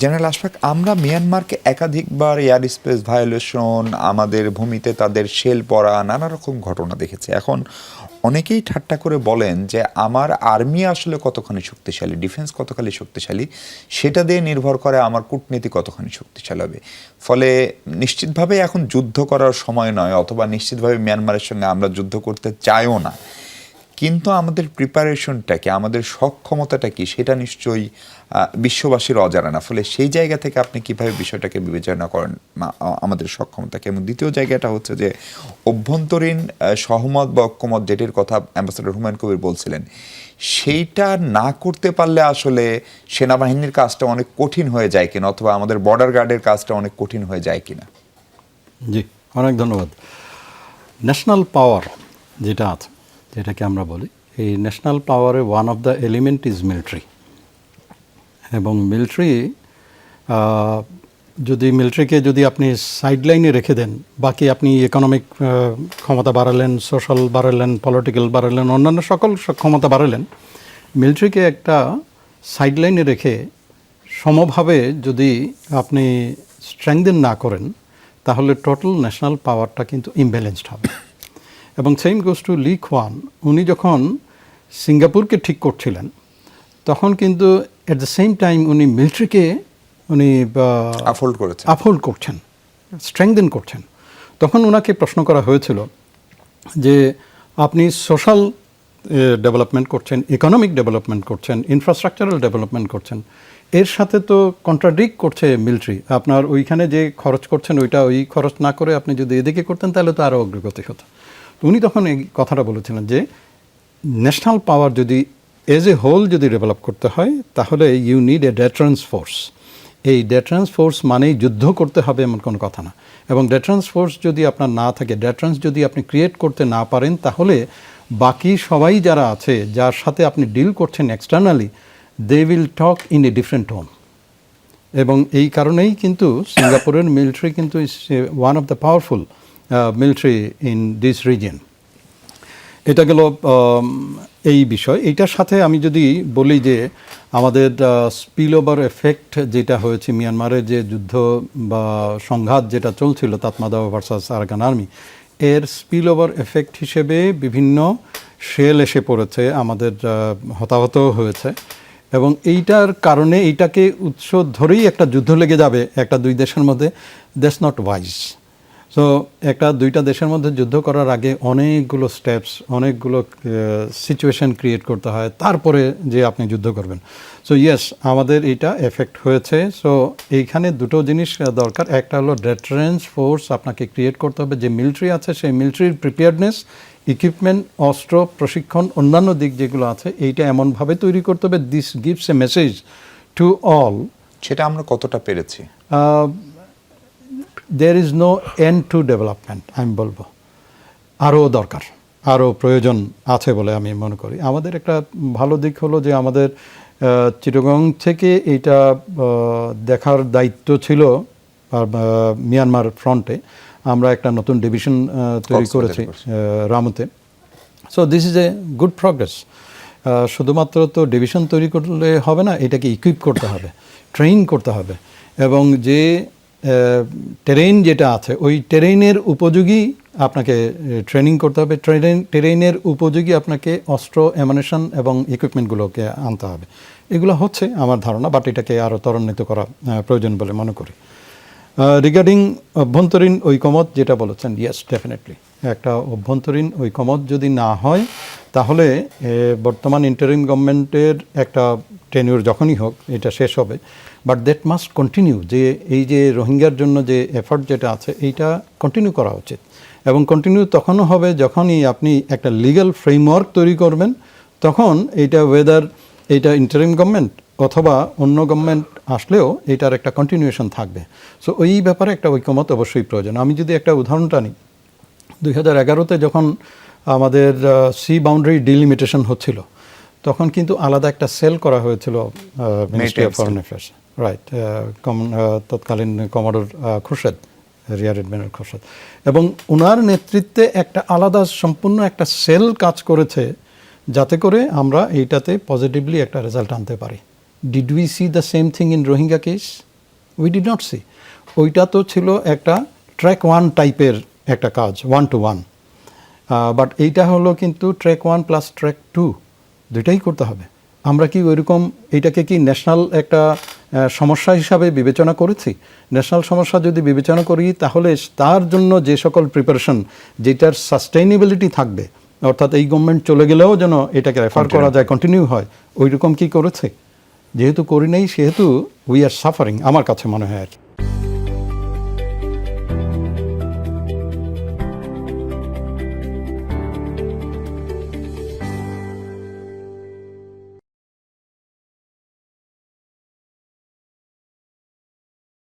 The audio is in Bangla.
জেনারেল আশফাক, আমরা মিয়ানমারকে একাধিকবার এয়ার স্পেস ভায়োলেশন, আমাদের ভূমিতে তাদের শেল পড়া নানা রকম ঘটনা দেখেছি। এখন অনেকেই ঠাট্টা করে বলেন যে, আমার আর্মি আসলে কতখানি শক্তিশালী, ডিফেন্স কতখানি শক্তিশালী, সেটা দিয়ে নির্ভর করে আমার কূটনীতি কতখানি শক্তিশালী হবে। ফলে নিশ্চিতভাবে এখন যুদ্ধ করার সময় নয়, অথবা নিশ্চিতভাবে মিয়ানমারের সঙ্গে আমরা যুদ্ধ করতে চাইও না। কিন্তু আমাদের প্রিপারেশনটা কি, আমাদের সক্ষমতাটা কি, সেটা নিশ্চয়ই বিশ্ববাসীর অজানা না। ফলে সেই জায়গা থেকে আপনি কীভাবে বিষয়টাকে বিবেচনা করেন আমাদের সক্ষমতাকে? এবং দ্বিতীয় জায়গাটা হচ্ছে যে, অভ্যন্তরীণ সহমত বা ঐক্যমত, যেটির কথা অ্যাম্বাসাডার হুমায়ুন কবির বলছিলেন, সেইটা না করতে পারলে আসলে সেনাবাহিনীর কাজটা অনেক কঠিন হয়ে যায় কিনা, অথবা আমাদের বর্ডার গার্ডের কাজটা অনেক কঠিন হয়ে যায় কিনা? জি, অনেক ধন্যবাদ। ন্যাশনাল পাওয়ার যেটা আছে যেটাকে আমরা বলি, এই ন্যাশনাল পাওয়ারে one of the element is military এবং মিলিটারি যদি মিলিটারিকে যদি আপনি সাইডলাইনে রেখে দেন, বাকি আপনি ইকোনমিক ক্ষমতা বাড়ালেন সোশ্যাল বাড়ালেন পলিটিক্যাল বাড়ালেন, অন্যান্য সকল ক্ষমতা বাড়ালেন মিলিটারিকে একটা সাইডলাইনে রেখে সমভাবে যদি আপনি স্ট্রেংদেন না করেন, তাহলে টোটাল ন্যাশনাল পাওয়ারটা কিন্তু ইমব্যালেন্সড হবে। এবং সেম গোস টু লি খোয়ান উনি যখন সিঙ্গাপুরকে ঠিক করছিলেন তখন কিন্তু এট দ্য সেম টাইম উনি মিলিটারিকে উনি আফোল্ড করেছে আফোল্ড করছেন স্ট্রেংদেন করছেন। তখন ওনাকে প্রশ্ন করা হয়েছিল যে আপনি সোশ্যাল ডেভেলপমেন্ট করছেন ইকোনমিক ডেভেলপমেন্ট করছেন ইনফ্রাস্ট্রাকচারাল ডেভেলপমেন্ট করছেন এর সাথে তো কন্ট্রাডিক্ট করছে মিলিটারি আপনার ওইখানে যে খরচ করছেন ওইটা ওই খরচ না করে আপনি যদি এদিকে করতেন তাহলে তো আরও অগ্রগতি হতো। উনি তখন এই কথাটা বলেছিলেন যে ন্যাশনাল পাওয়ার যদি এজ এ হোল যদি ডেভেলপ করতে হয়, তাহলে you need a deterrence force এই ডেটারেন্স ফোর্স মানেই যুদ্ধ করতে হবে এমন কোনো কথা না। এবং ডেট্রান্স ফোর্স যদি আপনার না থাকে ডেটারেন্স যদি আপনি ক্রিয়েট করতে না পারেন, তাহলে বাকি সবাই যারা আছে, যার সাথে আপনি ডিল করছেন externally they will talk in a different tone এবং এই কারণেই কিন্তু সিঙ্গাপুরের মিলিটারি কিন্তু one of the powerful military in this region এটা গেল এই বিষয়। এইটার সাথে আমি যদি বলি যে আমাদের স্পিল ওভার এফেক্ট যেটা হয়েছে মিয়ানমারের যে যুদ্ধ বা সংঘাত যেটা চলছিল তাতমাদাও ভার্সাস আরাকান আর্মি এর স্পিল ওভার এফেক্ট হিসেবে বিভিন্ন শেল এসে পড়েছে আমাদের আহ, হতাহত হয়েছে। এবং এইটার কারণে এইটাকে উৎস ধরেই একটা যুদ্ধ লেগে যাবে একটা দুই দেশের মধ্যে। দ্যাটস নট ওয়াইজ সো একটা দুইটা দেশের মধ্যে যুদ্ধ করার আগে অনেকগুলো স্টেপস অনেকগুলো সিচুয়েশন ক্রিয়েট করতে হয় তারপরে যে আপনি যুদ্ধ করবেন। সো ইয়েস আমাদের এটা এফেক্ট হয়েছে। সো এইখানে দুটো জিনিস দরকার। একটা হলো ডেটারেন্স ফোর্স আপনাকে ক্রিয়েট করতে হবে। যে মিলিটারি আছে সেই মিলিটারির প্রিপেয়ারনেস ইকুইপমেন্ট অস্ত্র প্রশিক্ষণ অন্যান্য দিক যেগুলো আছে এইটা এমনভাবে তৈরি করতে হবে। This gives a message to all সেটা আমরা কতটা পেরেছি? There is no end to development আমি বলব। আরও দরকার আরও প্রয়োজন আছে বলে আমি মনে করি। আমাদের একটা ভালো দিক হলো যে আমাদের চিটাগং থেকে এইটা আহ, দেখার দায়িত্ব ছিল মিয়ানমার ফ্রন্টে আমরা একটা নতুন ডিভিশন তৈরি করেছি রামুতে। So this is a good progress শুধুমাত্র তো ডিভিশন তৈরি করলে হবে না এটাকে ইকুইপ করতে হবে ট্রেন করতে হবে। এবং যে টেরেন যেটা আছে, ওই টেরেনের উপযোগী আপনাকে ট্রেনিং করতে হবে। ট্রেন টেরেনের উপযোগী আপনাকে অস্ত্র অ্যামানেশন এবং ইকুইপমেন্টগুলোকে আনতে হবে। এগুলো হচ্ছে আমার ধারণা বাট এটাকে আরও ত্বরান্বিত করা প্রয়োজন বলে মনে করি। রিগার্ডিং অভ্যন্তরীণ ঐকমত যেটা বলেছেন ইয়েস ডেফিনেটলি একটা অভ্যন্তরীণ ঐকমত যদি না হয়, তাহলে বর্তমান ইন্টারিম গভর্নমেন্টের একটা টেনিউর যখনই হোক, এটা শেষ হবে। বাট দ্যাট মাস্ট কন্টিনিউ যে, এই যে রোহিঙ্গার জন্য যে এফর্ট যেটা আছে, এইটা কন্টিনিউ করা উচিত। এবং কন্টিনিউ তখনও হবে যখনই আপনি একটা লিগ্যাল ফ্রেমওয়ার্ক তৈরি করবেন, তখন এইটা ওয়েদার এইটা ইন্টারিম গভর্নমেন্ট অথবা অন্য গভর্নমেন্ট আসলেও এটার একটা কন্টিনিউশন থাকবে। সো ওই ব্যাপারে একটা ঐকমত অবশ্যই প্রয়োজন। আমি যদি একটা উদাহরণটা নিই দুই হাজার এগারোতে যখন আমাদের সি বাউন্ডারি ডিলিমিটেশন হচ্ছিল তখন কিন্তু আলাদা একটা সেল করা হয়েছিল ministry of foreign affairs right তৎকালীন commodore Khurshed rear admiral Khurshed এবং ওনার নেতৃত্বে একটা আলাদা সম্পূর্ণ একটা সেল কাজ করেছে যাতে করে আমরা এইটাতে পজিটিভলি একটা রেজাল্ট আনতে পারি। Did we see the same thing in Rohingya case we did not see ওইটা তো ছিল একটা ট্র্যাক ওয়ান টাইপের একটা কাজ ওয়ান টু ওয়ান বাট এইটা হলো কিন্তু track one plus track two দুইটাই করতে হবে। আমরা কি ওইরকম এইটাকে কি ন্যাশনাল একটা সমস্যা হিসাবে বিবেচনা করেছি? ন্যাশনাল সমস্যা যদি বিবেচনা করি তাহলে তার জন্য যে সকল প্রিপারেশন যেটার সাস্টেইনেবিলিটি থাকবে অর্থাৎ এই গভর্নমেন্ট চলে গেলেও যেন এটাকে রেফার করা যায় কন্টিনিউ হয় ওই রকম কি করেছে? যেহেতু করি নাই সেহেতু উই আর সাফারিং আমার কাছে মনে হয় আর কি।